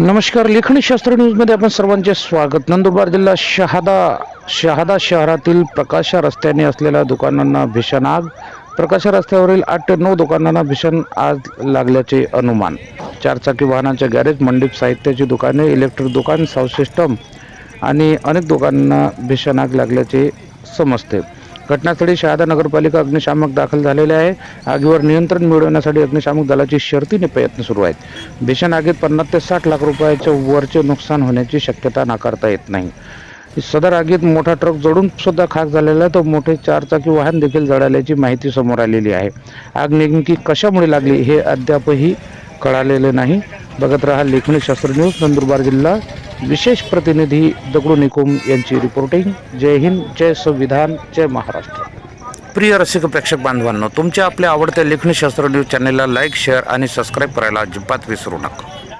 नमस्कार लेखणी शास्त्र न्यूजमध्ये आपण सर्वांचे स्वागत. नंदुरबार जिल्हा शहादा शहादा शहरातील प्रकाशा रस्त्याने असलेल्या दुकानांना भीषण आग. प्रकाशा रस्त्यावरील आठ ते नऊ दुकानांना भीषण आग लागल्याचे अनुमान. चारचाकी वाहनांच्या गॅरेज मंडप साहित्याची दुकाने इलेक्ट्रिक दुकान साऊथ सिस्टम आणि अनेक दुकानांना भीषण आग लागल्याचे समजते. घटनास्थळी शहादा नगरपालिका अग्निशामक दाखल झालेले आहे. आगीवर नियंत्रण मिळवण्यासाठी अग्निशामक दलाची शर्तीने प्रयत्न सुरू आहेत. भीषण आगीत पन्नास ते साठ लाख रुपयाच्या वरचे नुकसान होण्याची शक्यता नाकारता येत नाही. सदर आगीत मोठा ट्रक जळून सुद्धा खाक झालेला आहे. तर मोठे चारचाकी वाहन देखील जळाल्याची माहिती समोर आलेली आहे. आग नेमकी कशामुळे लागली हे अद्यापही कळालेले नाही. बघत रहा लेखणी शास्त्र न्यूज नंदुरबार जिल्हा विशेष प्रतिनिधी दगडू निकुम यांची रिपोर्टिंग जय हिंद जय संविधान जय महाराष्ट्र. प्रिय रसिक प्रेक्षक बांधवांनो तुमच्या आपल्या आवडत्या लेखनशास्त्र न्यूज चॅनलला लाईक शेअर आणि सबस्क्राईब करायला अजिबात विसरू नका.